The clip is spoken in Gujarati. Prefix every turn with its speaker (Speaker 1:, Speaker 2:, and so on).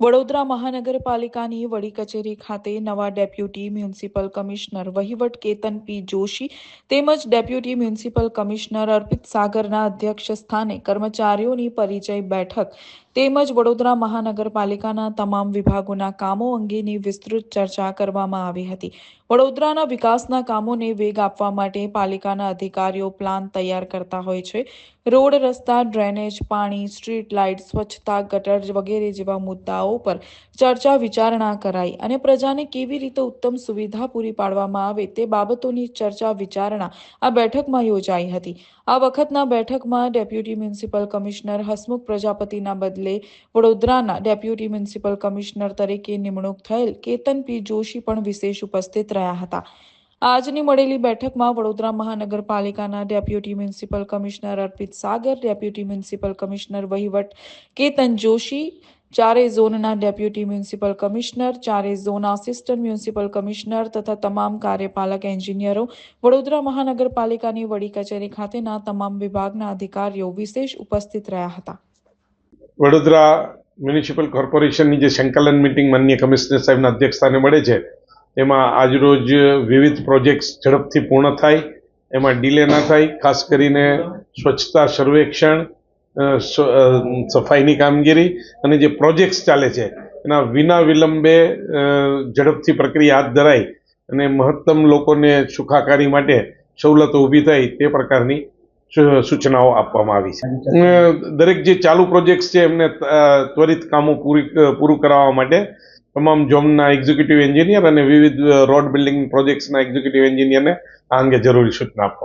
Speaker 1: વડોદરા મહાનગરપાલિકાની વડી કચેરી ખાતે નવા ડેપ્યુટી મ્યુનિસિપલ કમિશનર વહીવટ કેતન પી જોશી તેમજ ડેપ્યુટી મ્યુનિસિપલ કમિશનર અર્પિત સાગરના અધ્યક્ષ સ્થાને કર્મચારીઓની પરિચય બેઠક તેમજ વડોદરા મહાનગરપાલિકાના તમામ વિભાગોના કામો અંગેની વિસ્તૃત ચર્ચા કરવામાં આવી હતી. વડોદરાના વિકાસના કામોને વેગ આપવા માટે પાલિકાના અધિકારીઓ પ્લાન તૈયાર કરતા હોય છે. રોડ, રસ્તા, ડ્રેનેજ, પાણી, સ્ટ્રીટ લાઇટ, સ્વચ્છતા, ગટર વગેરે જેવા મુદ્દાઓ પર ચર્ચા, વિચારણા કરાઈ અને પ્રજાને કેવી રીતે ઉત્તમ સુવિધા પૂરી પાડવામાં આવે તે બાબતોની ચર્ચા, વિચારણા આ બેઠકમાં યોજાઈ હતી. આ વખતના બેઠકમાં ડેપ્યુટી મ્યુનિસિપલ કમિશનર હસમુખ પ્રજાપતિના બદલે વડોદરાના ડેપ્યુટી મ્યુનિસિપલ કમિશનર તરીકે નિમણૂક થયેલ કેતન પી જોશી પણ વિશેષ ઉપસ્થિત રહ્યા હતા. આજની મળેલી બેઠકમાં વડોદરા મહાનગરપાલિકાના deputy municipal commissioner Arpit Sagar, deputy municipal commissioner વહીવટ કેતન જોશી, ચારે ઝોનના ડેપ્યુટી મ્યુનિસિપલ કમિશનર, ચારે ઝોન આસિસ્ટન્ટ મ્યુનિસિપલ કમિશનર તથા તમામ કાર્યપાલક એન્જિનિયરો, વડોદરા મહાનગરપાલિકાની વડી કચેરી ખાતેના તમામ વિભાગના અધિકારીઓ વિશેષ ઉપસ્થિત રહ્યા હતા.
Speaker 2: વડોદરા મ્યુનિસિપલ કોર્પોરેશનની જે સંકલન મિટિંગ માન્ય કમિશનર સાહેબના અધ્યક્ષસ્થાને મળે છે એમાં આજરોજ વિવિધ પ્રોજેક્ટ્સ ઝડપથી પૂર્ણ થાય, એમાં ડીલે ના થાય, ખાસ કરીને સ્વચ્છતા સર્વેક્ષણ સફાઈની કામગીરી અને જે પ્રોજેક્ટ્સ ચાલે છે, એના વિના વિલંબે ઝડપથી પ્રક્રિયા હાથ ધરાય અને મહત્તમ લોકોને સુખાકારી માટે સવલતો ઊભી થાય તે પ્રકારની સૂચનાઓ આપવામાં આવી છે. દરેક જે ચાલુ પ્રોજેક્ટ્સ છે એમને ત્વરિત કામો પૂરી, પૂરું કરાવવા માટે તમામ ઝોનના એક્ઝિક્યુટિવ એન્જિનિયર અને વિવિધ રોડ બિલ્ડિંગ પ્રોજેક્ટ્સના એક્ઝિક્યુટિવ એન્જિનિયરને આ અંગે જરૂરી સૂચના આપવામાં